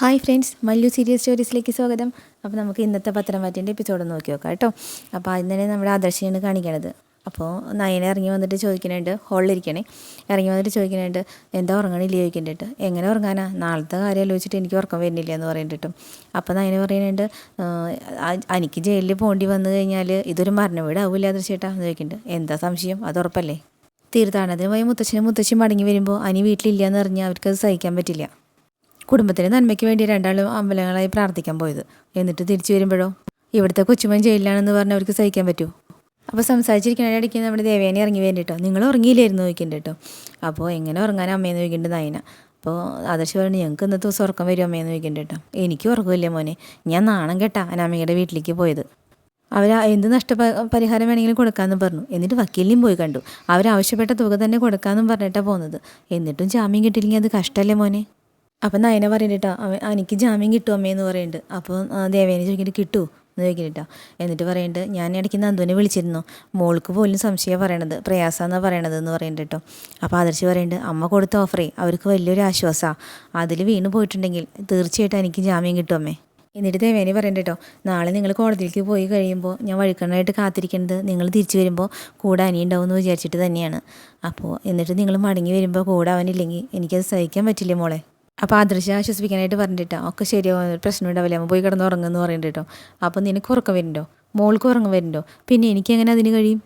Hi friends Mallu serious സ്റ്റോറീസിലേക്ക് സ്വാഗതം. അപ്പോൾ നമുക്ക് ഇന്നത്തെ പത്രം മാറ്റിന്റെ എപ്പിസോഡ് നോക്കി നോക്കാം കേട്ടോ. അപ്പോൾ അതിന് തന്നെ നമ്മുടെ ആദർശിയാണ് കാണിക്കണത്. അപ്പോൾ നയന ഇറങ്ങി വന്നിട്ട് ചോദിക്കുന്നുണ്ട് ഹോളിലിരിക്കണേ ഇറങ്ങി വന്നിട്ട് ചോദിക്കുന്നുണ്ട് എന്താ ഉറങ്ങണില്ല ചോദിക്കുന്നുണ്ട് എങ്ങനെ ഉറങ്ങാനാ? നാളത്തെ കാര്യം ആലോചിച്ചിട്ട് എനിക്ക് ഉറക്കം വരുന്നില്ല എന്ന് പറയുന്നുണ്ട് അപ്പോൾ നയന പറയുന്നുണ്ട് എനിക്ക് ജയിലിൽ പോകേണ്ടി വന്നു കഴിഞ്ഞാൽ ഇതൊരു മരണ വീടാവില്ല ആദർശേട്ടാ എന്ന് ചോദിക്കുന്നുണ്ട്. എന്താ സംശയം? അത് ഉറപ്പല്ലേ? തീർത്ഥാടനത്തിന് പോയി മുത്തച്ഛനും മുത്തശ്ശിയും മടങ്ങി വരുമ്പോൾ അനി വീട്ടിലില്ല എന്ന് അറിഞ്ഞാൽ അവർക്കത് സഹിക്കാൻ പറ്റില്ല. കുടുംബത്തിന് നന്മയ്ക്ക് വേണ്ടി രണ്ടാളും അമ്പലങ്ങളായി പ്രാർത്ഥിക്കാൻ പോയത്. എന്നിട്ട് തിരിച്ചു വരുമ്പോഴോ? ഇവിടുത്തെ കൊച്ചുമൻ ജയിലിലാണെന്ന് പറഞ്ഞ് അവർക്ക് സഹിക്കാൻ പറ്റുമോ അപ്പോൾ സംസാരിച്ചിരിക്കണ നമ്മുടെ ദേവേനെ ഇറങ്ങി വേണ്ടിട്ടോ നിങ്ങൾ ഉറങ്ങിയില്ലായിരുന്നു? ചോദിക്കുന്നുണ്ട് കേട്ടോ. അപ്പോൾ എങ്ങനെ ഉറങ്ങാൻ അമ്മയെന്ന് ചോദിക്കേണ്ടത് നയന. അപ്പോൾ ആദർശ് പറഞ്ഞു ഞങ്ങൾക്ക് ഇന്നത്തെ ദിവസം ഉറക്കം വരും അമ്മയെന്ന് ചോദിക്കുന്നുണ്ട് കേട്ടോ. എനിക്ക് ഉറക്കമില്ല മോനെ. ഞാൻ നാണം കേട്ടാ അനാമികയുടെ വീട്ടിലേക്ക് പോയത്. അവർ എന്ത് നഷ്ട പരിഹാരം വേണമെങ്കിലും കൊടുക്കാമെന്ന് പറഞ്ഞു. എന്നിട്ട് വക്കീലിനും പോയി കണ്ടു. അവരാവശ്യപ്പെട്ട തുക തന്നെ കൊടുക്കാമെന്നും പറഞ്ഞിട്ടാണ് പോകുന്നത് എന്നിട്ടും ജാമ്യം കിട്ടിയില്ലെങ്കിൽ അത് കഷ്ടമല്ലേ മോനെ? അപ്പം നയന പറയണ്ടിട്ടോ അവൻ എനിക്ക് ജാമ്യം കിട്ടും അമ്മയെന്ന് പറയുന്നുണ്ട് അപ്പോൾ ദേവേനെ ചോദിക്കിട്ട് കിട്ടുമോ എന്ന് ചോദിക്കുന്നുണ്ട് എന്നിട്ട് പറയുന്നുണ്ട് ഞാൻ ഇടയ്ക്ക് നന്ദുവിനെ വിളിച്ചിരുന്നു. മോൾക്ക് പോലും സംശയം പറയണത് പ്രയാസമെന്നാണ് പറയണത് എന്ന് പറയുന്നുണ്ട് കേട്ടോ അപ്പോൾ ആദർശ് പറയുന്നുണ്ട് അമ്മ കൊടുത്ത ഓഫറേ അവർക്ക് വലിയൊരു ആശ്വാസമാണ് അതിൽ വീണ് പോയിട്ടുണ്ടെങ്കിൽ തീർച്ചയായിട്ടും എനിക്ക് ജാമ്യം കിട്ടും അമ്മേ. എന്നിട്ട് ദേവേനി പറയണ്ട കേട്ടോ നാളെ നിങ്ങൾ കോടതിയിലേക്ക് പോയി കഴിയുമ്പോൾ ഞാൻ വഴിക്കണ്ണായിട്ട് കാത്തിരിക്കേണ്ടത് നിങ്ങൾ തിരിച്ചു വരുമ്പോൾ കൂടെ അനിയുണ്ടാവും എന്ന് വിചാരിച്ചിട്ട് തന്നെയാണ്. അപ്പോൾ എന്നിട്ട് നിങ്ങൾ മടങ്ങി വരുമ്പോൾ കൂടെ അവനില്ലെങ്കിൽ എനിക്കത് സഹിക്കാൻ പറ്റില്ല മോളെ? അപ്പോൾ ആദർശ ആശ്വസിപ്പിക്കാനായിട്ട് പറഞ്ഞിട്ടോ. ഒക്കെ ശരിയാവും. പ്രശ്നം ഉണ്ടാവില്ല. അമ്മ പോയി കിടന്ന് ഉറങ്ങുമെന്ന് പറഞ്ഞിട്ടോ അപ്പോൾ നിനക്ക് ഉറക്കം വരുന്നുണ്ടോ? മോൾക്ക് ഉറങ്ങും വരുന്നുണ്ടോ? പിന്നെ എനിക്ക് എങ്ങനെ അതിന് കഴിയും?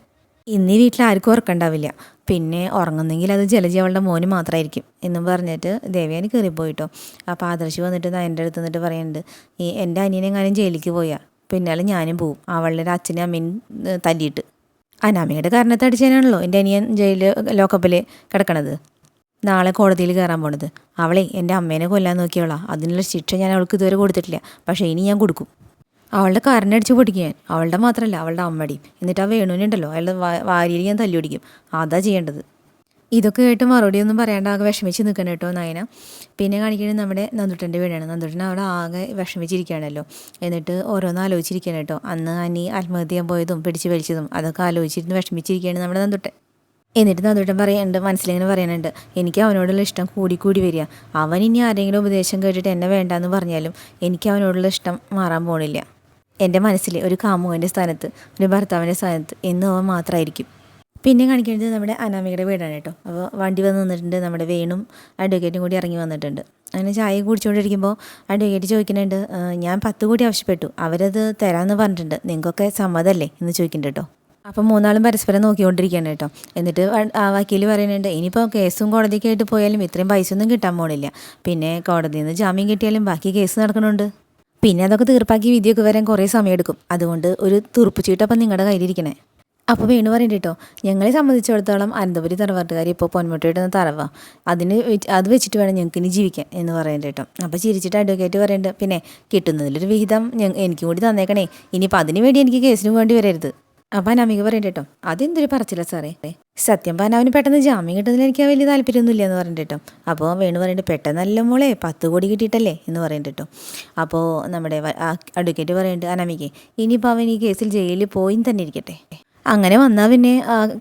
ഇന്ന് വീട്ടിൽ ആർക്കും ഉറക്കണ്ടാവില്ല പിന്നെ ഉറങ്ങുന്നെങ്കിൽ അത് ജലജി അവളുടെ മോന് മാത്രമായിരിക്കും എന്നും പറഞ്ഞിട്ട് ദേവ്യാനി കയറിപ്പോയിട്ടോ അപ്പോൾ ആദർശി വന്നിട്ട് എന്റെ അടുത്ത് നിന്നിട്ട് പറയുന്നുണ്ട് ഈ എന്റെ അനിയനെങ്ങാനും ജയിലിലേക്ക് പോയാൽ പിന്നാലെ ഞാനും പോവും. അവളുടെ അച്ഛനും അമ്മയും തല്ലിയിട്ട്. അനാമയുടെ കാരണത്തടിച്ചതിനാണല്ലോ എന്റെ അനിയൻ ജയിലിൽ ലോക്കപ്പിൽ കിടക്കണത്. നാളെ കോടതിയിൽ കയറാൻ പോണത്. അവളെ എന്റെ അമ്മേനെ കൊല്ലാൻ നോക്കിയോളാ അതിനുള്ള ശിക്ഷ ഞാൻ അവൾക്ക് ഇതുവരെ കൊടുത്തിട്ടില്ല. പക്ഷേ ഇനി ഞാൻ കൊടുക്കും. അവളുടെ കരനടിച്ച് പൊടിക്കാൻ അവളുടെ മാത്രമല്ല അവളുടെ അമ്മടിയും. എന്നിട്ട് ആ വേണുവിനുണ്ടല്ലോ അയാളുടെ വാരിയിൽ ഞാൻ തല്ലി പിടിക്കും അതാ ചെയ്യേണ്ടത്. ഇതൊക്കെ കേട്ട് മറുപടി ഒന്നും പറയാണ്ട് ആകെ വിഷമിച്ച് നിൽക്കണം കേട്ടോ നയന. പിന്നെ കാണിക്കുന്നത് നമ്മുടെ നന്ദുട്ടന്റെ വീടാണ്. നന്ദുട്ടൻ അവിടെ ആകെ വിഷമിച്ചിരിക്കുകയാണല്ലോ. എന്നിട്ട് ഓരോന്ന് ആലോചിച്ചിരിക്കുകയാണ് കേട്ടോ. അന്ന് അനി ആത്മഹത്യ പോയതും പിടിച്ച് വലിച്ചതും അതൊക്കെ ആലോചിച്ചിരുന്ന് വിഷമിച്ചിരിക്കുകയാണ് നമ്മുടെ നന്ദുട്ടൻ. എന്നിട്ട് നന്ദുട്ടൻ പറയുന്നുണ്ട് മനസ്സിലിങ്ങനെ പറയുന്നുണ്ട് എനിക്ക് അവനോടുള്ള ഇഷ്ടം കൂടി കൂടി വരിക. അവൻ ഇനി ആരെങ്കിലും ഉപദേശം കേട്ടിട്ട് എന്നെ വേണ്ടാന്ന് പറഞ്ഞാലും എനിക്ക് അവനോടുള്ള ഇഷ്ടം മാറാൻ പോണില്ല. എന്റെ മനസ്സിൽ ഒരു കാമുകന്റെ സ്ഥാനത്ത് ഒരു ഭർത്താവിന്റെ സ്ഥാനത്ത് എന്നും അവൻ മാത്രമായിരിക്കും പിന്നെ കാണിക്കേണ്ടത് നമ്മുടെ അനാമികയുടെ വീടാണ് കേട്ടോ. അപ്പോൾ വണ്ടി വന്ന് നിന്നിട്ടുണ്ട് നമ്മുടെ വേണും അഡ്വക്കേറ്റും കൂടി ഇറങ്ങി വന്നിട്ടുണ്ട്. അങ്ങനെ ചായ കുടിച്ചുകൊണ്ടിരിക്കുമ്പോൾ അഡ്വക്കേറ്റ് ചോദിക്കുന്നുണ്ട് ഞാൻ പത്ത് കോടി ആവശ്യപ്പെട്ടു. അവരത് തരാമെന്ന് പറഞ്ഞിട്ടുണ്ട്. നിങ്ങൾക്കൊക്കെ സമ്മതമല്ലേ? എന്ന് ചോദിക്കുന്നുണ്ട് കേട്ടോ. അപ്പം മൂന്നാളും പരസ്പരം നോക്കിക്കൊണ്ടിരിക്കുകയാണ് കേട്ടോ. എന്നിട്ട് ആ വക്കീൽ പറയുന്നുണ്ട് ഇനിയിപ്പോൾ കേസും കോടതിക്കായിട്ട് പോയാലും ഇത്രയും പൈസ ഒന്നും കിട്ടാൻ പോണില്ല. പിന്നെ കോടതിയിൽ നിന്ന് ജാമ്യം കിട്ടിയാലും ബാക്കി കേസ് നടക്കണുണ്ട്. പിന്നെ അതൊക്കെ തീർപ്പാക്കി വിധിയൊക്കെ വരാൻ കുറേ സമയമെടുക്കും. അതുകൊണ്ട് ഒരു തീർപ്പ് ചീട്ടപ്പം നിങ്ങളുടെ കയ്യിലിരിക്കണേ. അപ്പോൾ വീണ് പറയുന്നുണ്ട് കേട്ടോ ഞങ്ങളെ സംബന്ധിച്ചിടത്തോളം അനന്തപുരി തറവാട്ടുകാർ ഇപ്പോൾ പൊന്മുട്ടയിടുന്ന തറവ. അതിന് അത് വെച്ചിട്ട് വേണം ഞങ്ങൾക്ക് ഇനി ജീവിക്കാൻ എന്ന് പറയുന്നുണ്ട് കേട്ടോ. അപ്പോൾ ചിരിച്ചിട്ട് അഡ്വക്കേറ്റ് പറയുന്നുണ്ട് പിന്നെ കിട്ടുന്നതിലൊരു വിഹിതം എനിക്കും കൂടി തന്നേക്കണേ. ഇനിയിപ്പോൾ അതിനു വേണ്ടി എനിക്ക് കേസിന് വേണ്ടി വരരുത്. അപ്പം അനാമിക പറയണ്ട കേട്ടോ. അതെന്തൊരു പറച്ചില്ല സാറേ. സത്യം പറഞ്ഞാൽ അവന് പെട്ടെന്ന് ജാമ്യം കിട്ടുന്നതിൽ എനിക്ക് വലിയ താല്പര്യമൊന്നുമില്ല എന്ന് പറഞ്ഞിട്ട് കേട്ടോ. അപ്പോൾ വേണു പറയണ്ട് പെട്ടെന്നല്ല മോളെ പത്ത് കോടി കിട്ടിയിട്ടല്ലേ? എന്ന് പറയണ്ട കേട്ടോ. അപ്പോൾ നമ്മുടെ അഡ്വക്കേറ്റ് പറയുന്നുണ്ട് അനാമികെ ഇനിയിപ്പോൾ അവൻ ഈ കേസിൽ ജയിലിൽ പോയി തന്നെ ഇരിക്കട്ടെ. അങ്ങനെ വന്നാൽ പിന്നെ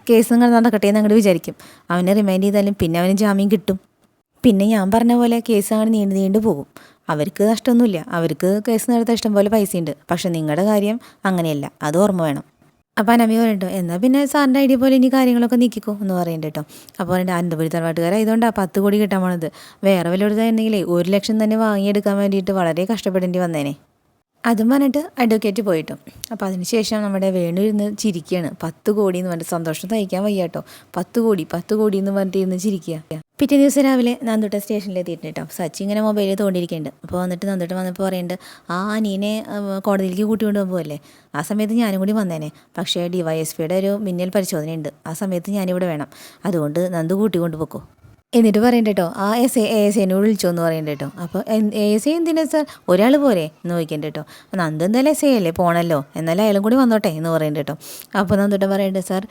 കേസ് നടക്കട്ടെ എന്ന് അങ്ങോട്ട് വിചാരിക്കും. അവനെ റിമൈൻഡ് ചെയ്താലും പിന്നെ അവന് ജാമ്യം കിട്ടും. പിന്നെ ഞാൻ പറഞ്ഞ പോലെ കേസ് അങ്ങനെ നീണ്ടു നീണ്ടു പോകും. അവർക്ക് നഷ്ടമൊന്നുമില്ല. അവർക്ക് കേസ് നടത്താൻ ഇഷ്ടം പോലെ പൈസയുണ്ട്. പക്ഷെ നിങ്ങളുടെ കാര്യം അങ്ങനെയല്ല. അത് ഓർമ്മ വേണം. അപ്പോൾ അനമി പറയട്ടോ എന്നാൽ പിന്നെ സാറിന്റെ ഐഡിയ പോലെ ഇനി കാര്യങ്ങളൊക്കെ നീക്കിക്കോ എന്ന് പറയുന്നുണ്ട് കേട്ടോ. അപ്പോൾ എന്റെ അനന്തപുരി തറവാട്ടുകാരായതുകൊണ്ടാണ് പത്ത് കോടി കിട്ടാൻ പോണത്. വേറെ വല്ലയിടത്തായിരുന്നെങ്കിലേ ഒരു ലക്ഷം തന്നെ വാങ്ങിയെടുക്കാൻ വേണ്ടിയിട്ട് വളരെ കഷ്ടപ്പെടേണ്ടി വന്നേനെ. അതും പറഞ്ഞിട്ട് അഡ്വക്കേറ്റ് പോയിട്ടും. അപ്പോൾ അതിനുശേഷം നമ്മുടെ വേണു ഇരുന്ന് ചിരിക്കുകയാണ് പത്ത് കോടി എന്ന് പറഞ്ഞിട്ട് സന്തോഷം തയ്ക്കാൻ വയ്യ കേട്ടോ പത്ത് കോടി പത്ത് കോടി എന്ന് പറഞ്ഞിട്ട് ഇരുന്ന് ചിരിക്കുക പിറ്റേ ദിവസം രാവിലെ നന്ദുട്ട സ്റ്റേഷനിൽ എത്തിയിട്ട് കേട്ടോ സച്ചി ഇങ്ങനെ മൊബൈലിൽ തോണ്ടിയിരിക്കുന്നുണ്ട്. അപ്പോൾ വന്നിട്ട് നന്ദുട്ട വന്നപ്പോൾ പറയുന്നുണ്ട് ആ അനീനെ കോടതിയിലേക്ക് കൂട്ടി കൊണ്ടുപോകുമ്പോൾ ആ സമയത്ത് ഞാനും കൂടി വന്നേനെ. പക്ഷേ ഡി വൈ എസ് പിയുടെ ഒരു മിന്നൽ പരിശോധനയുണ്ട്. ആ സമയത്ത് ഞാനിവിടെ വേണം. അതുകൊണ്ട് നന്ദു കൂട്ടി കൊണ്ടുപോക്കോ എന്നിട്ട് പറയണ്ട കേട്ടോ ആ എസ് എ എസ് എന്നോട് വിളിച്ചോ എന്ന് പറയണ്ട കേട്ടോ അപ്പോൾ എ എസ് എ എന്തിനാ സാർ ഒരാൾ പോരെ എന്ന് ചോദിക്കണ്ട കേട്ടോ നന്ദു എന്തായാലും എസ് എ അല്ലേ? പോണല്ലോ. എന്നാലും അയാളും കൂടി വന്നോട്ടെ എന്ന് പറയണ്ട കേട്ടോ അപ്പോൾ നന്ദിട്ട് പറയണ്ട സാർ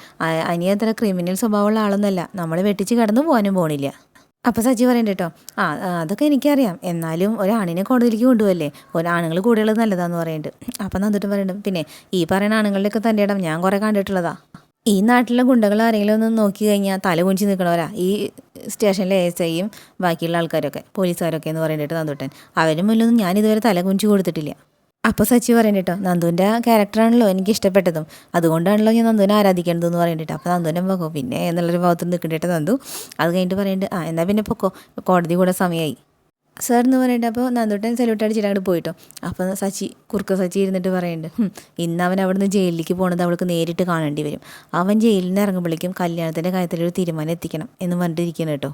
അനിയത്ര ക്രിമിനൽ സ്വഭാവമുള്ള ആളൊന്നല്ല. നമ്മൾ വെട്ടിച്ച് കടന്നു പോകാനും പോണില്ല. അപ്പോൾ സജി പറയണ്ട കേട്ടോ ആ അതൊക്കെ എനിക്കറിയാം. എന്നാലും ഒരാണിനെ കോടതിയിലേക്ക് കൊണ്ടുപോകല്ലേ? ഒരാണുങ്ങൾ കൂടെയുള്ളത് നല്ലതാന്ന് പറയുന്നുണ്ട് അപ്പം നന്ദിട്ട് പറയുന്നുണ്ട് പിന്നെ ഈ പറയുന്ന ആണുങ്ങളുടെയൊക്കെ തന്റെ ഇടം ഞാൻ കുറേ കണ്ടിട്ടുള്ളതാ. ഈ നാട്ടിലെ ഗുണ്ടകൾ ആരെങ്കിലും ഒന്ന് നോക്കി കഴിഞ്ഞാൽ തല കുഞ്ചി നിൽക്കണവരാ ഈ സ്റ്റേഷനിലെ എസ് ഐയും ബാക്കിയുള്ള ആൾക്കാരൊക്കെ പോലീസുകാരൊക്കെ എന്ന് പറയുന്നിട്ട് നന്ദുട്ടൻ. അവരും മുല്ലൊന്നും ഞാൻ ഇതുവരെ തല കുഞ്ചി കൊടുത്തിട്ടില്ല. അപ്പോൾ സച്ചി പറയണ്ടിട്ടോ നന്ദുവിന്റെ ക്യാരക്ടറാണല്ലോ എനിക്ക് ഇഷ്ടപ്പെട്ടതും. അതുകൊണ്ടാണല്ലോ ഞാൻ നന്ദുവിനെ ആരാധിക്കേണ്ടതെന്ന് പറയണ്ടിട്ട്. അപ്പോൾ നന്ദുവിനെ പോകോ പിന്നെ എന്നുള്ളൊരു ഭാഗത്ത് നിൽക്കണ്ടിട്ട് നന്ദു അത് കഴിഞ്ഞിട്ട് പറയുന്നുണ്ട് ആ എന്നാൽ പിന്നെ പൊക്കോ കോടതി കൂടെ സമയമായി സാർ എന്ന് പറഞ്ഞിട്ട് അപ്പോൾ നന്ദോട്ടൻ സല്യൂട്ട് അടിച്ചിട്ട് അങ്ങോട്ട് പോയിട്ടോ. അപ്പോൾ സച്ചി കുറുക്ക സച്ചി ഇരുന്നിട്ട് പറയുന്നുണ്ട് "ഹും, ഇന്ന് അവൻ അവിടുന്ന് ജയിലിലേക്ക് പോണത് അവൾക്ക് നേരിട്ട് കാണേണ്ടി വരും. അവൻ ജയിലിൽ നിന്ന് ഇറങ്ങുമ്പോഴേക്കും കല്യാണത്തിന്റെ കാര്യത്തിൽ ഒരു തീരുമാനം എത്തിക്കണം എന്ന് പറഞ്ഞിട്ടിരിക്കണം കേട്ടോ.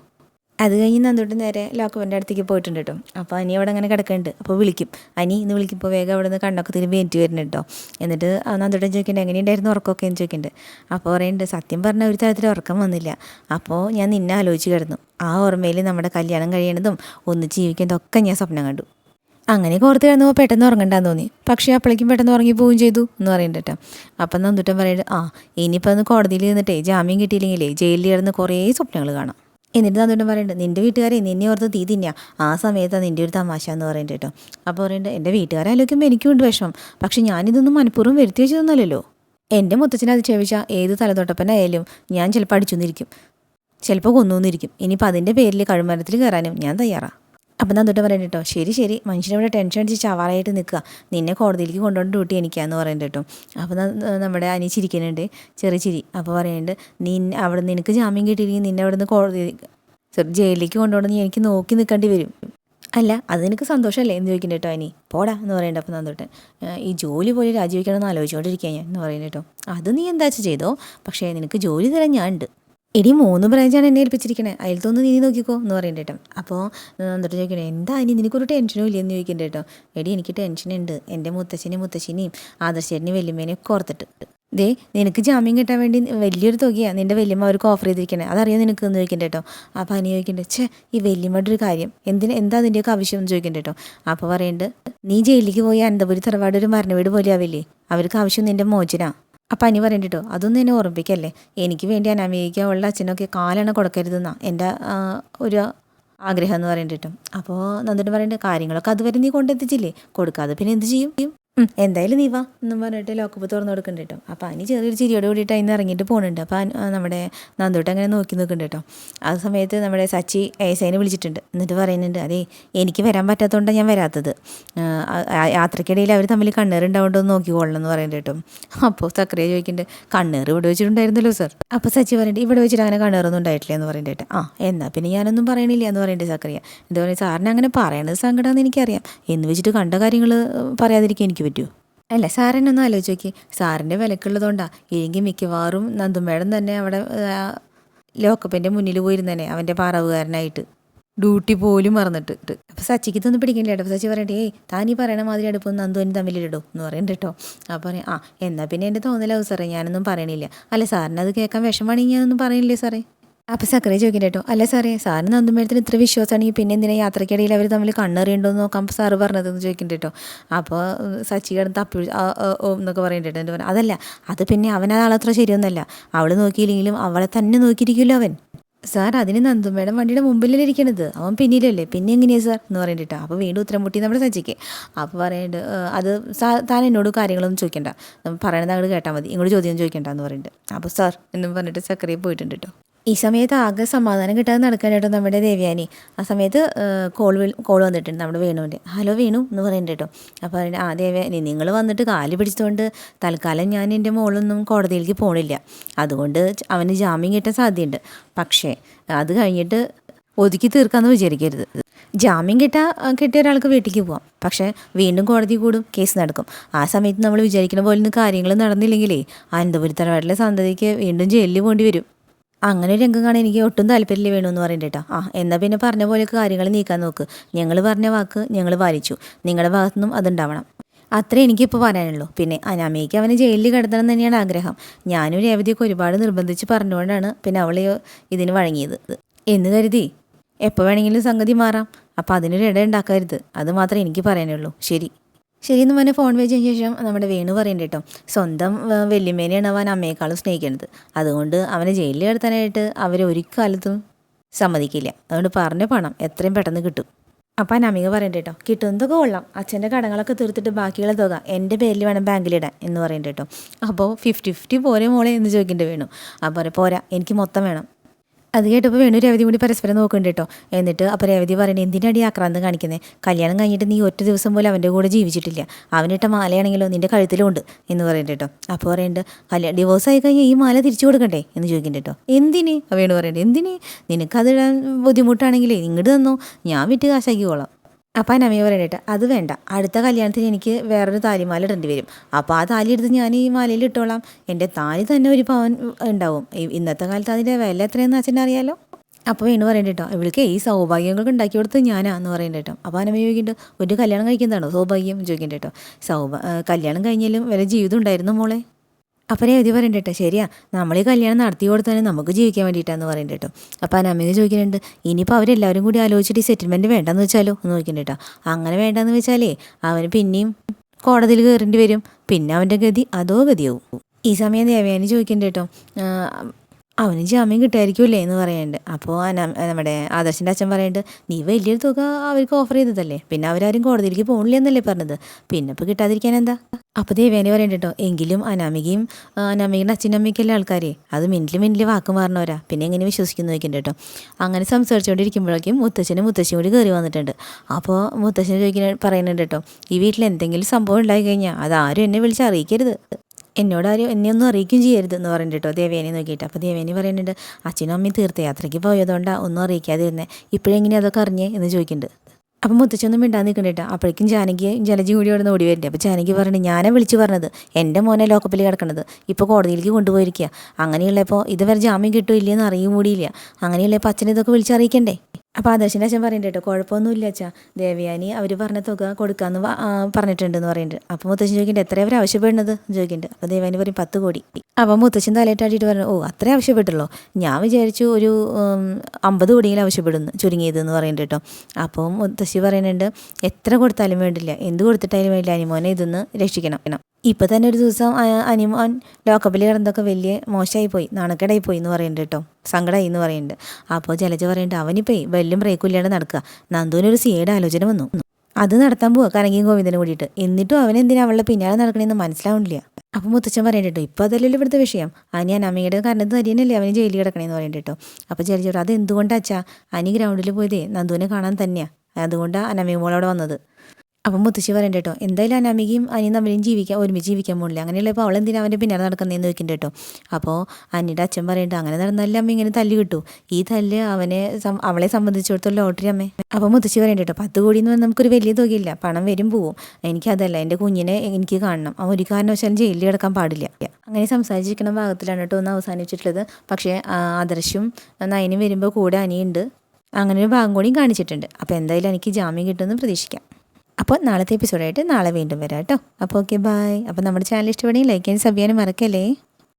അത് കഴിഞ്ഞ് നന്ദോട്ട് നേരെ ലോക്കവന്റെ അടുത്തേക്ക് പോയിട്ടുണ്ട് കേട്ടോ. അപ്പോൾ അനി അവിടെ അങ്ങനെ കിടക്കുന്നുണ്ട്. അപ്പോൾ വിളിക്കും. അനി ഇന്ന് വിളിക്കുമ്പോൾ വേഗം അവിടെ നിന്ന് കണ്ണൊക്കെ തിരുമ്പി എനിക്ക് വരുന്നുണ്ട് കേട്ടോ. എന്നിട്ട് നന്ദുട്ടൻ ചോദിക്കുന്നുണ്ട് എങ്ങനെയുണ്ടായിരുന്നു ഉറക്കമൊക്കെ? എന്ന് ചോദിക്കുന്നുണ്ട്. അപ്പോൾ പറയുന്നുണ്ട് സത്യം പറഞ്ഞാൽ ഒരു തരത്തിൽ ഉറക്കം വന്നില്ല. അപ്പോൾ ഞാൻ നിന്നെ ആലോചിച്ച് കിടന്നു. ആ ഓർമ്മയിൽ നമ്മുടെ കല്യാണം കഴിയണതും ഒന്ന് ജീവിക്കുന്നതൊക്കെ ഞാൻ സ്വപ്നം കണ്ടു. അങ്ങനെ കോർത്ത് കിടന്നപ്പോൾ പെട്ടെന്ന് ഉറങ്ങണ്ടാന്ന് തോന്നി. പക്ഷേ അപ്പോഴേക്കും പെട്ടെന്ന് ഉറങ്ങി പോവുകയും ചെയ്തു എന്ന് പറയുന്നുണ്ട് കേട്ടോ. അപ്പം നന്ദുട്ടൻ പറയുന്നത് ആ ഇനിയിപ്പോൾ ഒന്ന് കോടതിയിൽ നിന്നിട്ടേ ജാമ്യം കിട്ടിയില്ലെങ്കിലേ ജയിലിൽ കിടന്ന് കുറേ സ്വപ്നങ്ങൾ കാണാം. എന്നിട്ട് നന്ദുട്ടൻ പറയുന്നുണ്ട് നിന്റെ വീട്ടുകാരെ നിന്നെ ഓർത്ത് തീ തിന്നാ ആ സമയത്താണ് നിന്റെ ഒരു തമാശ എന്ന് പറയുന്നത് കേട്ടോ. അപ്പോൾ പറയുന്നുണ്ട് എന്റെ വീട്ടുകാരെ ആലോചിക്കുമ്പോൾ എനിക്കും ഉണ്ട് വിഷമം. പക്ഷേ ഞാനിതൊന്നും മനഃപൂർവം വരുത്തി വെച്ചതൊന്നുമല്ലല്ലോ. എന്റെ മുത്തച്ഛനെ അത് ക്ഷമിച്ചാൽ ഏത് തലതൊട്ടപ്പനായാലും ഞാൻ ചിലപ്പോൾ അടിച്ചു നിന്നിരിക്കും ചിലപ്പോൾ കൊന്നുവന്നിരിക്കും ഇനിയിപ്പോൾ അതിന്റെ പേരിൽ കഴുമരത്തിൽ കയറാനും ഞാൻ തയ്യാറാണ് അപ്പം ഞാൻ തൊട്ട് പറയുന്നത് കേട്ടോ ശരി ശരി മനുഷ്യനവിടെ ടെൻഷൻ അടിച്ച് ചവാറായിട്ട് നിൽക്കുക. നിന്നെ കോടതിയിലേക്ക് കൊണ്ടുപോകേണ്ട ഡ്യൂട്ടി എനിക്കാന്ന് പറയുന്നത് കേട്ടോ അപ്പം നമ്മുടെ അനി ചിരിക്കുന്നുണ്ട് ചെറിയ ചിരി. അപ്പോൾ പറയുന്നുണ്ട് നീ അവിടെ നിനക്ക് ജാമ്യം കിട്ടിയില്ലെങ്കിൽ നിന്നെ അവിടെ നിന്ന് കോടതി ജയിലിലേക്ക് കൊണ്ടുപോകണമെന്ന് എനിക്ക് നോക്കി നിൽക്കേണ്ടി വരും. അല്ല അത് നിനക്ക് സന്തോഷമല്ലേ എന്ന് ചോദിക്കുന്നുണ്ട് കേട്ടോ അനി. പോടാ എന്ന് പറയുന്നുണ്ട് അപ്പം നന്ദോട്ടൻ ഈ ജോലി പോലെ രാജിവെക്കണമെന്ന് ആലോചിച്ചുകൊണ്ടിരിക്കുക ഞാൻ എന്ന് പറയുന്നത് കേട്ടോ അത് നീ എന്താ ചെയ്തോ? പക്ഷേ നിനക്ക് ജോലി തരാൻ ഞാൻ ഉണ്ട് എടി മൂന്ന് ബ്രാഞ്ചാണ് എന്നെ ഏൽപ്പിച്ചിരിക്കണേ. അതിലത്തൊന്ന് നീ നോക്കിക്കോ എന്ന് പറയുന്നുണ്ട് കേട്ടോ. അപ്പോൾ എന്നിട്ട് ചോദിക്കണേ എന്താ ഇനി നിനക്കൊരു ടെൻഷനും ഇല്ലെന്ന് ചോദിക്കണ്ട കേട്ടോ. എടി എനിക്ക് ടെൻഷനുണ്ട് എന്റെ മുത്തശ്ശനെയും മുത്തശ്ശിനെയും ആദർശേട്ടനെയും ഒക്കെ ഓർത്തിട്ട്. ദേ നിനക്ക് ജാമ്യം കിട്ടാൻ വേണ്ടി വലിയൊരു തുകയാണ് നിന്റെ വല്യമ്മ അവർക്ക് ഓഫർ ചെയ്തിരിക്കണേ. അതറിയാം നിനക്ക് എന്ന് ചോദിക്കണ്ട കേട്ടോ. അപ്പോൾ അനി ചോദിക്കുന്നുണ്ട് ഛേ ഈ വല്യമ്മയുടെ ഒരു കാര്യം. എന്തിന് എന്താ അതിന്റെയൊക്കെ ആവശ്യം? എന്ന് ചോദിക്കണ്ട കേട്ടോ. അപ്പോൾ പറയണ്ട് നീ ജയിലിലേക്ക് പോയി അനന്തപുരി തറവാട് ഒരു മരണവീട് പോലെ ആവില്ലേ അവർക്ക് ആവശ്യം നിന്റെ മോചന. അപ്പം അനി പറഞ്ഞിട്ടോ അതൊന്നും എന്നെ ഓർമ്മിപ്പിക്കല്ലേ? എനിക്ക് വേണ്ടി അനമേക ഉള്ള അച്ഛനൊക്കെ കാലാണ് കൊടുക്കരുതെന്നാ എന്റെ ഒരു ആഗ്രഹം എന്ന് പറഞ്ഞിട്ടും അപ്പോൾ നന്ദിട്ട് പറയണ്ട കാര്യങ്ങളൊക്കെ അതുവരെ നീ കൊണ്ടെത്തിച്ചില്ലേ? കൊടുക്കാതെ പിന്നെ എന്ത് ചെയ്യും? എന്തായാലും നീ വാ എന്നും പറഞ്ഞിട്ട് ലോക്കപ്പ് തുറന്നു കൊടുക്കുന്നുണ്ട് കേട്ടോ അപ്പോൾ അനി ചെറിയൊരു ചിരിയോട് കൂടിയിട്ട് അതിന് ഇറങ്ങിയിട്ട് പോകുന്നുണ്ട് അപ്പോൾ നമ്മുടെ നന്ദോട്ട് അങ്ങനെ നോക്കി നിൽക്കുന്നുണ്ട് കേട്ടോ ആ സമയത്ത് നമ്മുടെ സച്ചി ഏസൈനെ വിളിച്ചിട്ടുണ്ട്. എന്നിട്ട് പറയുന്നുണ്ട് അതേ എനിക്ക് വരാൻ പറ്റാത്തതുകൊണ്ടാണ് ഞാൻ വരാത്തത്. യാത്രക്കിടയിൽ അവർ തമ്മിൽ കണ്ണേറുണ്ടാവുണ്ടോ എന്ന് നോക്കിക്കോളണം എന്ന് പറയുന്നത് കേട്ടോ. അപ്പോൾ സക്രിയ ചോദിക്കുന്നുണ്ട് കണ്ണേറ് ഇവിടെ വെച്ചിട്ടുണ്ടായിരുന്നല്ലോ സർ അപ്പോൾ സച്ചി പറയുന്നുണ്ട് ഇവിടെ വെച്ചിട്ട് അങ്ങനെ കണ്ണേറൊന്നും ഉണ്ടായിട്ടില്ല എന്ന് പറയുന്നത് കേട്ടോ. ആ എന്നാൽ പിന്നെ ഞാനൊന്നും പറയണില്ല എന്ന് പറയുന്നുണ്ട് സക്രിയ. എന്താ പറയുക സാറിന് അങ്ങനെ പറയണത് സങ്കടമാണെന്ന് എനിക്കറിയാം. എന്ന് വെച്ചിട്ട് കണ്ട കാര്യങ്ങൾ പറയാതിരിക്കും എനിക്ക് പറ്റുമോ? അല്ല സാറിനെ ഒന്ന് ആലോചിച്ച് നോക്കി സാറിന്റെ വിലക്കുള്ളതുകൊണ്ടാണ് ഇല്ലെങ്കിൽ മിക്കവാറും നന്ദുമേടം തന്നെ അവിടെ ലോക്കപ്പിന്റെ മുന്നിൽ പോയിരുന്നേനെ അവന്റെ പറവുകാരനായിട്ട്. ഡ്യൂട്ടി പോലും മറന്നിട്ട് അപ്പോൾ സച്ചിക്ക് ഇതൊന്നും പിടിക്കണ്ടേ കേട്ടോ. സച്ചി പറയട്ടെ ഏയ് താൻ ഈ പറയണ മാതിരി അടുപ്പം നന്ദുവിന് തമ്മിലിടോ എന്ന് പറയുന്നുണ്ട് കേട്ടോ. അപ്പോൾ പറയും ആ എന്നാൽ പിന്നെ എന്റെ തോന്നലാവും സാറേ ഞാനൊന്നും പറയണില്ല. അല്ല സാറിനത് കേൾക്കാൻ വിഷമാണെങ്കിൽ ഞാനൊന്നും പറയണില്ലേ സാറേ? അപ്പോൾ സക്കറി ചോദിക്കട്ടെ കേട്ടോ അല്ല സാറേ സാറിന് നന്ദുമേടത്തിന് ഇത്ര വിശ്വാസമാണെങ്കിൽ പിന്നെ എന്തിനാ യാത്രക്കിടയിൽ അവർ തമ്മിൽ കണ്ണെറിയണ്ടോന്ന് നോക്കാം അപ്പോൾ സാറ് പറഞ്ഞതെന്ന് ചോദിക്കണ്ട കേട്ടോ അപ്പോൾ സച്ചി കിടന്ന് തപ്പി എന്നൊക്കെ പറയണ്ടേട്ടോ എന്ന് പറഞ്ഞു. അതല്ല അത് പിന്നെ അവനതാളത്ര ശരിയൊന്നല്ല. അവൾ നോക്കിയില്ലെങ്കിലും അവളെ തന്നെ നോക്കിയിരിക്കുമല്ലോ അവൻ. സാർ അതിന് നന്ദുമേടം വണ്ടിയുടെ മുമ്പിലല്ലേ ഇരിക്കണത്? അവൻ പിന്നിലല്ലേ? പിന്നെ എങ്ങനെയാ സാർ എന്ന് പറയണ്ടിട്ടോ. അപ്പോൾ വീണ്ടും ഉത്തരം മുട്ടി നമ്മുടെ സച്ചിക്ക്. അപ്പോൾ പറയുന്നുണ്ട് അത് സാ- താൻ എന്നോട് കാര്യങ്ങളൊന്നും ചോദിക്കണ്ട. പറയണത് അങ്ങോട്ട് കേട്ടാൽ മതി. ഇങ്ങോട്ട് ചോദ്യം ചോദിക്കണ്ട എന്ന് പറയുന്നുണ്ട് അപ്പോൾ സാർ എന്നും പറഞ്ഞിട്ട് സക്കറിയെ പോയിട്ടുണ്ട് കേട്ടോ. ഈ സമയത്ത് ആകെ സമാധാനം കിട്ടാതെ നടക്കാൻ നമ്മുടെ ദേവ്യാനി. ആ സമയത്ത് കോൾ കോൾ വന്നിട്ടുണ്ട് നമ്മുടെ വേണുവിന്റെ. ഹലോ വേണു എന്ന് പറയുന്നുണ്ട് കേട്ടോ. അപ്പോൾ ആ ദേവ്യാനി നിങ്ങൾ വന്നിട്ട് കാൽ പിടിച്ചതുകൊണ്ട് തൽക്കാലം ഞാൻ എന്റെ മോളൊന്നും കോടതിയിലേക്ക് പോകണില്ല അതുകൊണ്ട് അവന് ജാമ്യം കിട്ടാൻ സാധ്യതയുണ്ട്. പക്ഷേ അത് കഴിഞ്ഞിട്ട് ഒതുക്കി തീർക്കാമെന്ന് വിചാരിക്കരുത്. ജാമ്യം കിട്ടാ കിട്ടിയ ഒരാൾക്ക് വീട്ടിലേക്ക് പോവാം. പക്ഷേ വീണ്ടും കോടതി കൂടും കേസ് നടക്കും. ആ സമയത്ത് നമ്മൾ വിചാരിക്കുന്ന പോലെ കാര്യങ്ങൾ നടന്നില്ലെങ്കിലേ അനന്തപുരത്തറവാട്ടിലെ സന്തതിക്ക് വീണ്ടും ജയിലിൽ പോകേണ്ടി വരും. അങ്ങനെ ഒരു രംഗം കാണാൻ എനിക്ക് ഒട്ടും താല്പര്യമില്ല വേണമെന്ന് പറയുന്നുണ്ട് കേട്ടോ ആ എന്നാൽ പിന്നെ പറഞ്ഞ പോലെയൊക്കെ കാര്യങ്ങൾ നീക്കാൻ നോക്ക്. ഞങ്ങൾ പറഞ്ഞ വാക്ക് ഞങ്ങൾ പാലിച്ചു. നിങ്ങളുടെ ഭാഗത്തുനിന്നും അതുണ്ടാവണം. അത്രേ എനിക്കിപ്പോൾ പറയാനുള്ളൂ. പിന്നെ അനാമയ്ക്ക് അവനെ ജയിലിൽ കിടത്തണം എന്ന് തന്നെയാണ് ആഗ്രഹം. ഞാനും രേവതിയൊക്കെ ഒരുപാട് നിർബന്ധിച്ച് പറഞ്ഞുകൊണ്ടാണ് പിന്നെ അവൾ ഇതിന് വഴങ്ങിയത്. എന്ന് കരുതി. എപ്പോൾ വേണമെങ്കിലും സംഗതി മാറാം. അപ്പോൾ അതിനൊരു ഉണ്ടാക്കരുത് അത് മാത്രമേ എനിക്ക് പറയാനുള്ളൂ. ശരി. ശരി പറഞ്ഞാൽ പറഞ്ഞ് ഫോൺ വെച്ചതിന് ശേഷം നമ്മുടെ വേണു പറയുന്നുണ്ട് കേട്ടോ. സ്വന്തം വെല്ലുമേനെയാണ് അവൻ അമ്മയെക്കാളും സ്നേഹിക്കുന്നത് അതുകൊണ്ട് അവനെ ജയിലിൽ കിടത്താനായിട്ട് അവർ ഒരു കാലത്തും സമ്മതിക്കില്ല. അതുകൊണ്ട് പറഞ്ഞ പണം എത്രയും പെട്ടെന്ന് കിട്ടും. അപ്പം അനാമിക പറയണ്ട കേട്ടോ കിട്ടുന്നതൊക്കെ കൊള്ളാം. അച്ഛന്റെ കടങ്ങളൊക്കെ തീർത്തിട്ട് ബാക്കിയുള്ള തുക എന്റെ പേരിൽ വേണം ബാങ്കിലിടാൻ എന്ന് പറയണ്ട കേട്ടോ. അപ്പോൾ ഫിഫ്റ്റി ഫിഫ്റ്റി പോരെ മോളെ എന്ന് ചോദിക്കേണ്ടി വേണു. അപ്പോൾ പോരാ എനിക്ക് മൊത്തം വേണം. അത് കേട്ടപ്പോൾ വേണു രവതി കൂടി പരസ്പരം നോക്കുന്നുണ്ട് കേട്ടോ. എന്നിട്ട് അപ്പോൾ രവതി പറയണേ എന്തിനാടി ആക്രാന്തം കാണിക്കുന്നത് കല്യാണം കഴിഞ്ഞിട്ട് നീ ഒറ്റ ദിവസം പോലും അവന്റെ കൂടെ ജീവിച്ചിട്ടില്ല. അവനിട്ട മാലയാണെങ്കിലോ നിന്റെ കഴുത്തിലുണ്ട് എന്ന് പറയുന്നുണ്ട് കേട്ടോ. അപ്പോൾ പറയുന്നുണ്ട് കല്യാണം ഡിവോഴ്സ് ആയി കഴിഞ്ഞാൽ ഈ മാല തിരിച്ചു കൊടുക്കണ്ടേ? എന്ന് ചോദിക്കുന്നുണ്ട് കേട്ടോ. എന്തിന്? വേണു പറയുന്നുണ്ട് എന്തിന്? നിനക്കതിടാൻ ബുദ്ധിമുട്ടാണെങ്കിലേ ഇങ്ങോട്ട് തന്നോ. ഞാൻ വിറ്റ് കാശാക്കിക്കോളാം. അപ്പം അനമ്മ പറയട്ടെ അത് വേണ്ട. അടുത്ത കല്യാണത്തിന് എനിക്ക് വേറൊരു താലിമാല ഇടേണ്ടി വരും. അപ്പോൾ ആ താലി എടുത്ത് ഞാൻ ഈ മാലയിൽ ഇട്ടോളാം. എന്റെ താലി തന്നെ ഒരു പവൻ ഉണ്ടാവും. ഇന്നത്തെ കാലത്ത് അതിന്റെ വില എത്രയെന്ന് അച്ഛൻ അറിയാലോ? അപ്പോൾ വീണ് പറയണ്ട കേട്ടോ ഇവൾക്ക് ഈ സൗഭാഗ്യങ്ങൾക്ക് ഉണ്ടാക്കി കൊടുത്തത് ഞാനാന്ന് പറയണ്ട കേട്ടോ. അപ്പോൾ അനമ്മ ചോദിക്കുന്നുണ്ട് ഒരു കല്യാണം കഴിക്കുന്നതാണോ? സൗഭാഗ്യം ചോദിക്കണ്ട കേട്ടോ. സൗഭാ കല്യാണം കഴിഞ്ഞാലും വല്ല ജീവിതം ഉണ്ടായിരുന്നു മോളെ? അപ്പം എഴുതി പറയണ്ട കേട്ടോ ശരിയാ നമ്മൾ ഈ കല്യാണം നടത്തി കൊടുത്താലും നമുക്ക് ജീവിക്കാൻ വേണ്ടിയിട്ടാന്ന് പറയണ്ട കേട്ടോ അപ്പം അനാമിക ചോദിക്കുന്നുണ്ട് ഇനിയിപ്പോൾ അവരെല്ലാവരും കൂടി ആലോചിച്ചിട്ട് ഈ സെറ്റിൽമെന്റ് വേണ്ടെന്ന് വെച്ചാലോ എന്ന് ചോദിക്കണ്ട കേട്ടോ അങ്ങനെ വേണ്ടെന്ന് വെച്ചാലേ അവന് പിന്നെയും കോടതിയിൽ കയറേണ്ടി വരും പിന്നെ അവന്റെ ഗതി അതോ ഗതിയാവും. ഈ സമയം ദേവയാനി ചോദിക്കുന്നുണ്ട് കേട്ടോ അവന് ജാമ്യം കിട്ടായിരിക്കുമല്ലേ എന്ന് പറയുന്നുണ്ട് അപ്പോൾ നമ്മുടെ ആദർശിന്റെ അച്ഛൻ പറയുന്നുണ്ട് നീ വലിയൊരു തുക അവർക്ക് ഓഫർ ചെയ്തതല്ലേ? പിന്നെ അവരാരും കോടതിയിലേക്ക് പോകണില്ല എന്നല്ലേ പറഞ്ഞത്? പിന്നെ ഇപ്പോൾ കിട്ടാതിരിക്കാൻ എന്താ? അപ്പോൾ ദേവേനെ പറയുന്നുണ്ട് കേട്ടോ എങ്കിലും അനാമികയും അനാമികയുടെ അച്ഛനും അമ്മയ്ക്കല്ലേ ആൾക്കാരെ? അത് മിനിറ്റിൽ മിനിറ്റിൽ വാക്കും മാറണവരാ. പിന്നെ എങ്ങനെ വിശ്വസിക്കുന്നു നോക്കിയിട്ടുണ്ട് കേട്ടോ അങ്ങനെ സംസാരിച്ചുകൊണ്ടിരിക്കുമ്പോഴേക്കും മുത്തച്ഛനും മുത്തശ്ശിയും കൂടി കയറി വന്നിട്ടുണ്ട്. അപ്പോൾ മുത്തശ്ശൻ ചോദിക്കുന്ന പറയുന്നുണ്ട് കേട്ടോ ഈ വീട്ടിൽ എന്തെങ്കിലും സംഭവം ഉണ്ടായി കഴിഞ്ഞാൽ അത് ആരും എന്നെ വിളിച്ച് അറിയിക്കരുത്. എന്നോട് ആരും എന്നെ ഒന്നും അറിയിക്കുകയും ചെയ്യരുത് എന്ന് പറഞ്ഞിട്ട് കേട്ടോ ദേവേനെ നോക്കിയിട്ട്. അപ്പോൾ ദേവേനി പറയുന്നുണ്ട് അച്ഛനും അമ്മയും തീർത്ഥയാത്രയ്ക്ക് പോയതുകൊണ്ടാണ് ഒന്നും അറിയിക്കാതിരുന്നേ. ഇപ്പോഴെങ്ങനെ അതൊക്കെ അറിഞ്ഞേ? എന്ന് ചോദിക്കുന്നുണ്ട്. അപ്പം മുത്തച്ഛനൊന്നും മിണ്ടാൻ നിൽക്കണ്ടിട്ട് അപ്പോഴേക്കും ജാനകി ജലജി കൂടി അവിടെ നിന്ന് ഓടി വരുന്നുണ്ട് അപ്പോൾ ജാനകി പറഞ്ഞു ഞാനെ വിളിച്ച് പറഞ്ഞത് എന്റെ മോനെ ലോക്കപ്പിൽ കിടക്കണത്. ഇപ്പോൾ കോടതിയിലേക്ക് കൊണ്ടുപോയിരിക്കുക അങ്ങനെയുള്ളപ്പോൾ ഇതുവരെ ജാമ്യം കിട്ടുമില്ലെന്ന് അറിയും കൂടിയില്ല അങ്ങനെയുള്ളപ്പോൾ അച്ഛനെ ഇതൊക്കെ വിളിച്ചറിയിക്കണ്ടേ? അപ്പോൾ ആദർശിന്റെ അച്ഛൻ പറയുന്നുണ്ട് കേട്ടോ കുഴപ്പമൊന്നുമില്ല അച്ഛാ. ദേവയാനി അവർ പറഞ്ഞ തുക കൊടുക്കാമെന്ന് പറഞ്ഞിട്ടുണ്ടെന്ന് പറയുന്നുണ്ട്. അപ്പോൾ മുത്തശ്ശൻ ചോദിക്കുന്നുണ്ട് എത്ര അവർ ആവശ്യപ്പെടുന്നത്? ചോദിക്കുന്നുണ്ട്. അപ്പോൾ ദേവയാനി പറയും പത്ത് കോടി. അപ്പോൾ മുത്തശ്ശൻ തലയിട്ടാട്ടിട്ട് പറഞ്ഞു ഓ അത്രേ ആവശ്യപ്പെട്ടുള്ളൂ. ഞാൻ വിചാരിച്ചു ഒരു അമ്പത് കോടിയെങ്കിലും ആവശ്യപ്പെടുന്നു ചുരുങ്ങിയതെന്ന് പറയുന്നുണ്ട് കേട്ടോ. അപ്പോൾ മുത്തശ്ശി പറയുന്നുണ്ട് എത്ര കൊടുത്താലും വേണ്ടില്ല. എന്ത് കൊടുത്തിട്ടായാലും വേണ്ടില്ല. അനിമോനെ ഇതൊന്ന് രക്ഷിക്കണം. ഇപ്പം തന്നെ ഒരു ദിവസം അനിമോൻ ലോക്കപ്പിൽ കിടന്നതൊക്കെ വലിയ മോശമായി പോയി നാണക്കേടായി പോയി എന്ന് പറയുന്നുണ്ട് കേട്ടോ. സങ്കടമായി എന്ന് പറയുന്നുണ്ട്. അപ്പോൾ ജലജ പറയുന്നുണ്ട് അവനിപ്പോൾ വലിയ ബ്രേക്കും ഇല്ലാണ്ട് നടക്കുക നന്ദുവിനൊരു സിയുടെ ആലോചന വന്നു. അത് നടത്താൻ പോവുക കനകിയും ഗോവിന്ദനും കൂടിയിട്ട്. എന്നിട്ടും അവൻ എന്തിനാ അവളുടെ പിന്നാലെ നടക്കണമെന്ന് മനസ്സിലാവുന്നില്ല. അപ്പം മുത്തച്ഛൻ പറയണ്ട കേട്ടോ ഇപ്പോൾ അതല്ലല്ലോ ഇവിടുത്തെ വിഷയം. അനി അനമ്മയുടെ കാരണത്ത് തരിയനല്ലേ അവന് ജയിലിൽ കിടക്കണേന്ന് പറയണ്ട കേട്ടോ. അപ്പോൾ ജലജ അത് എന്തുകൊണ്ടാച്ചാ അനി ഗ്രൗണ്ടിൽ പോയതേ നന്ദുവിനെ കാണാൻ തന്നെയാണ് അതുകൊണ്ടാണ് അനമ്മയും അവിടെ വന്നത്. അപ്പം മുത്തശ്ശി പറയണ്ട കേട്ടോ എന്തായാലും അനാമികയും അനിയും തമ്മിലും ജീവിക്കാൻ ഒരുമിച്ച് ജീവിക്കാൻ പോകില്ല അങ്ങനെയുള്ള ഇപ്പോൾ അവൾ എന്തിനാ അവന്റെ പിന്നാലെ നടക്കുന്നതെന്ന് ചോദിക്കണ്ട കേട്ടോ. അപ്പോൾ അനിയുടെ അച്ഛൻ പറയണ്ട അങ്ങനെ നടന്നല്ല അമ്മ ഇങ്ങനെ തല്ല് കിട്ടൂ. ഈ തല്ല് അവനെ അവളെ സംബന്ധിച്ചിടത്തോളം ലോട്ടറി അമ്മേ. അപ്പോൾ മുത്തശ്ശി പറയണ്ട കേട്ടോ പത്ത് കോടി എന്ന് പറഞ്ഞാൽ നമുക്കൊരു വലിയ തുകയില്ല പണം വരും പോവും. എനിക്കതല്ല എന്റെ കുഞ്ഞിനെ എനിക്ക് കാണണം അവൻ ഒരു കാരണവശാലും ജയിലിൽ കിടക്കാൻ പാടില്ല. അങ്ങനെ സംസാരിച്ചിരിക്കുന്ന ഭാഗത്തിലാണ് കേട്ടോ ഒന്ന് അവസാനിച്ചിട്ടുള്ളത് പക്ഷേ ആദർശും നയനും വരുമ്പോൾ കൂടെ അനിയുണ്ട്. അങ്ങനെ ഒരു ഭാഗം കൂടിയും കാണിച്ചിട്ടുണ്ട്. അപ്പോൾ എന്തായാലും എനിക്ക് ജാമ്യം കിട്ടുമെന്ന് പ്രതീക്ഷിക്കാം. അപ്പോൾ നാളത്തെ എപ്പിസോഡായിട്ട് നാളെ വീണ്ടും വരാം കേട്ടോ. അപ്പോൾ ഓക്കെ ബായ് അപ്പോൾ നമ്മുടെ ചാനൽ ഇഷ്ടപ്പെടുകയും ലൈക്ക് ചെയ്യാൻ സബ് ചെയ്യാനും മറക്കല്ലേ?